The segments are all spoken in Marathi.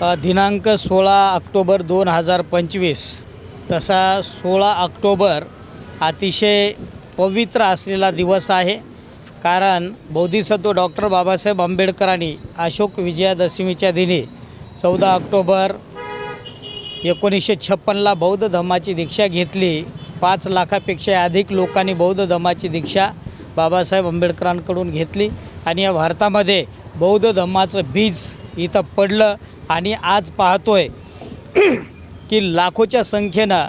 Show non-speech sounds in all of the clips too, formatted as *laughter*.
दिनांक सोळा ऑक्टोबर दोन हजार पंचवीस. तसा सोळा ऑक्टोबर अतिशय पवित्र असलेला दिवस आहे. कारण बौद्धिसत्व डॉक्टर बाबासाहेब आंबेडकरांनी अशोक विजयादशमीच्या दिनी चौदा ऑक्टोबर एकोणीसशे छप्पनला बौद्ध धर्माची दीक्षा घेतली. पाच लाखापेक्षा अधिक लोकांनी बौद्ध धर्माची दीक्षा बाबासाहेब आंबेडकरांकडून घेतली. आणि या भारतामध्ये बौद्ध धर्माचं बीज इथं पडलं. आणि आज पाहतोय की लाखोच्या संख्येनं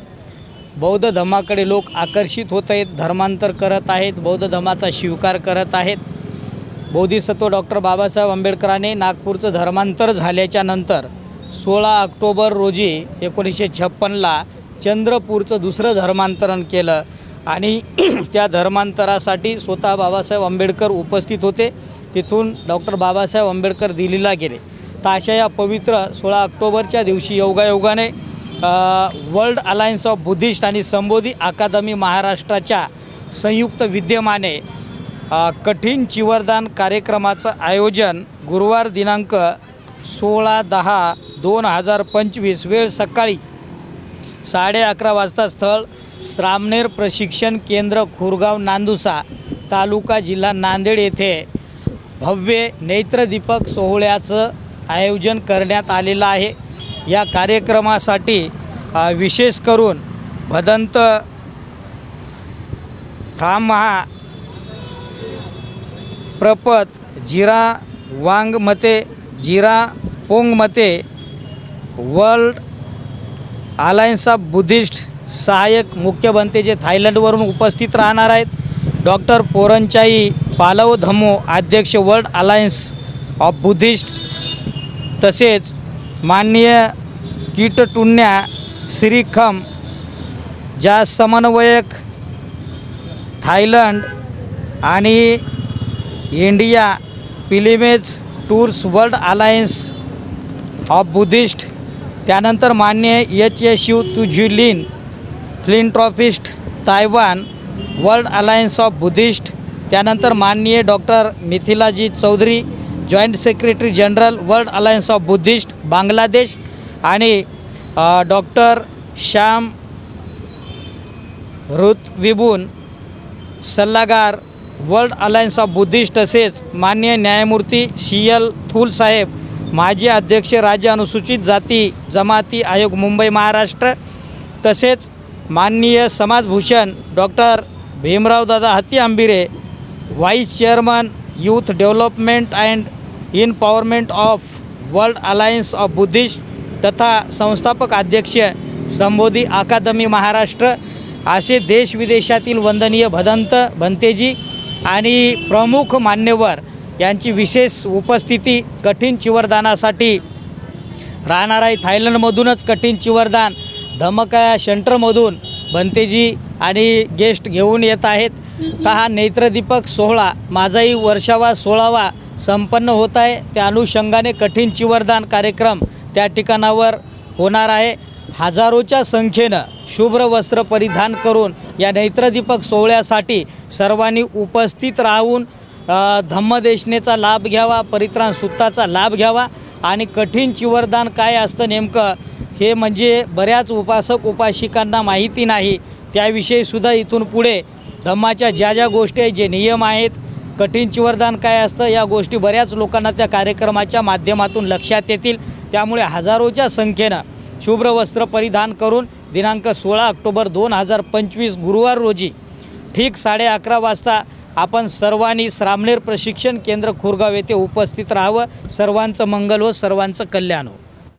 बौद्ध धर्माकडे लोक आकर्षित होत आहेत धर्मांतर करत आहेत बौद्ध धर्माचा स्वीकार करत आहेत. बोधिसत्व डॉक्टर बाबासाहेब आंबेडकरांनी नागपूरचं धर्मांतर झाल्याच्यानंतर सोळा ऑक्टोबर रोजी एकोणीसशे छप्पनला चंद्रपूरचं दुसरं धर्मांतरण केलं आणि *clears throat* त्या धर्मांतरासाठी स्वतः बाबासाहेब आंबेडकर उपस्थित होते. तिथून डॉक्टर बाबासाहेब आंबेडकर दिल्लीला गेले. तर अशा या पवित्र सोळा ऑक्टोबरच्या दिवशी योगायोगाने वर्ल्ड अलायन्स ऑफ बुद्धिस्ट आणि संबोधी अकादमी महाराष्ट्राच्या संयुक्त विद्यमाने कठीण चिवरदान कार्यक्रमाचं आयोजन गुरुवार दिनांक सोळा दहा दोन हजार पंचवीस वेळ सकाळी साडे अकरा वाजता स्थळ श्रामनेर प्रशिक्षण केंद्र खुरगाव नांदुसा तालुका जिल्हा नांदेड येथे भव्य नेत्रदीपक सोहळ्याचं आयोजन करण्यात आलेलं आहे. या कार्यक्रमासाठी विशेष करून भदंत ठामहा प्रपत जिरा वांगमते जिरा पोंगमते वर्ल्ड अलायन्स ऑफ बुद्धिस्ट सहाय्यक मुख्यमंत्री जे थायलंडवरून उपस्थित राहणार आहेत. डॉक्टर पोरंचाई पालव धमो अध्यक्ष वर्ल्ड अलायन्स ऑफ बुद्धिस्ट तसेच माननीय कीटटुन्या श्रीखम ज्या समन्वयक थायलंड आणि India pilgrimage tours world alliance of Buddhist त्यानंतर मान्य H S U तुझ्युलिन philanthropist Taiwan world alliance of Buddhist त्यानंतर माननीय doctor मिथिलाजी Chaudhary joint secretary general world alliance of Buddhist Bangladesh आणि डॉक्टर श्याम ऋतविबून सल्लागार वर्ल्ड अलायन्स ऑफ बुद्धिस्ट तसेच मान्य न्यायमूर्ती सी एल थूल साहेब माजी अध्यक्ष राज्य अनुसूचित जाती जमाती आयोग मुंबई महाराष्ट्र तसेच माननीय समाजभूषण doctor Bhimrao Dada Hatti Ambire vice chairman youth development and empowerment of world alliance of Buddhist तथा संस्थापक अध्यक्ष संबोधी अकादमी महाराष्ट्र असे देशविदेशातील वंदनीय भदंत भंतेजी आणि प्रमुख मान्यवर यांची विशेष उपस्थिती कठीण चिवरदानासाठी राहणार आहे थायलंडमधूनच कठीण चिवरदान धमकाया सेंटरमधून भंतेजी आणि गेस्ट घेऊन येत आहेत. का हा नेत्रदीपक सोहळा माझाही वर्षावा सोळावा संपन्न होत आहे. त्या अनुषंगाने कठीण चिवरदान कार्यक्रम त्या ठिकाणावर होणार आहे. हजारोच्या संख्येनं शुभ्र वस्त्र परिधान करून या नेत्रदीपक सोहळ्यासाठी सर्वांनी उपस्थित राहून धम्मदेशनेचा लाभ घ्यावा परित्राण सुत्ताचा लाभ घ्यावा आणि कठीण चिवरदान काय असतं नेमकं हे म्हणजे बऱ्याच उपासक उपासिकांना माहिती नाही. त्याविषयीसुद्धा इथून पुढे धम्माच्या ज्या ज्या गोष्टी आहेत जे नियम आहेत कठीण चिवरदान काय असतं या गोष्टी बऱ्याच लोकांना त्या कार्यक्रमाच्या माध्यमातून लक्षात येतील. त्यामुळे हजारोच्या संख्येनं शुभ्र वस्त्र परिधान करून दिनांक सोळा ऑक्टोबर दोन हजार पंचवीस गुरुवार रोजी ठीक साडे अकरा वाजता आपण सर्वांनी श्रामनेर प्रशिक्षण केंद्र खुरगाव येथे उपस्थित राहावं. सर्वांचं मंगल हो सर्वांचं कल्याण हो.